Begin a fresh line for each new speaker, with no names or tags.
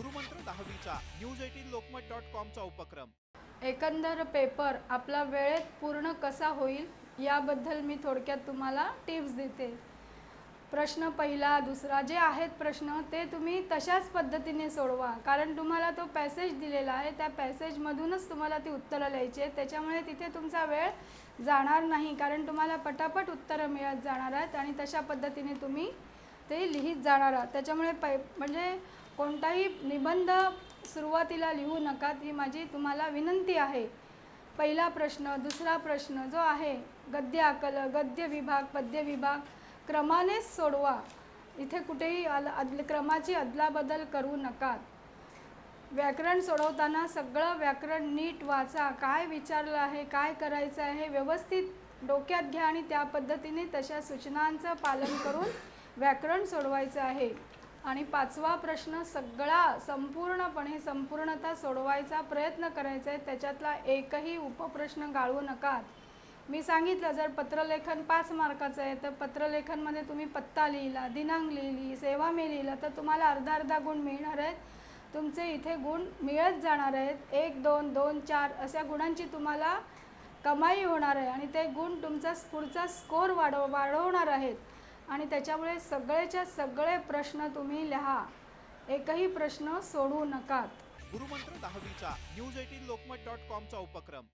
गुरुमंत्र दहावीचा news eighteen Lokmat dot कॉमचा उपक्रम.
एकंदर पेपर आपला वेळेत पूर्ण कसा होईल याबद्दल मी थोडक्यात तुम्हाला टिप्स देते. प्रश्न पहिला दुसरा जे आहेत प्रश्न ते तुम्ही तशाच पद्धतीने सोडवा. कारण तुम्हाला तो पॅसेज दिलेला आहे त्या पॅसेजमधूनच तुम्हाला ती उत्तरं लिहायची आहेत. त्याच्यामुळे तिथे तुमचा वेळ जाणार नाही. कारण तुम्हाला पटापट उत्तरं मिळत जाणार आहेत आणि तशा पद्धतीने तुम्ही ते लिहित जाणार आहात. त्याच्यामुळे पै म्हणजे कोणताही निबंध सुरुवातीला लिहू नका ही माझी तुम्हाला विनंती आहे. पहिला प्रश्न दुसरा प्रश्न जो आहे गद्य आकल गद्य विभाग पद्य विभाग क्रमानेच सोडवा. इथे कुठेही अल अद क्रमाची अदलाबदल करू नका. व्याकरण सोडवताना सगळं व्याकरण नीट वाचा. काय विचारलं आहे काय करायचं आहे व्यवस्थित डोक्यात घ्या आणि त्या पद्धतीने तशा सूचनांचं पालन करून व्याकरण सोडवायचं आहे. आणि पाचवा प्रश्न सगळा संपूर्णपणे संपूर्णता सोडवायचा प्रयत्न करायचा आहे. त्याच्यातला एकही उपप्रश्न गाळू नका. मी सांगितलं जर पत्रलेखन पाच मार्काचं आहे तर पत्रलेखनमध्ये तुम्ही पत्ता लिहिला दिनांक लिहिली सेवा मी लिहिलं तर तुम्हाला अर्धा अर्धा गुण मिळणार आहेत. तुमचे इथे गुण मिळत जाणार आहेत. एक दोन दोन चार अशा गुणांची तुम्हाला कमाई होणार आहे आणि ते गुण तुमचा पुढचा स्कोर वाढव वाढवणार आहेत. आणि त्याच्यामुळे सगळेच्या सगळे प्रश्न तुम्ही लिहा. एकही प्रश्न सोडू नकात.
गुरुमंत्र दहावीचा न्यूज एटीन लोकमत डॉट कॉमचा उपक्रम.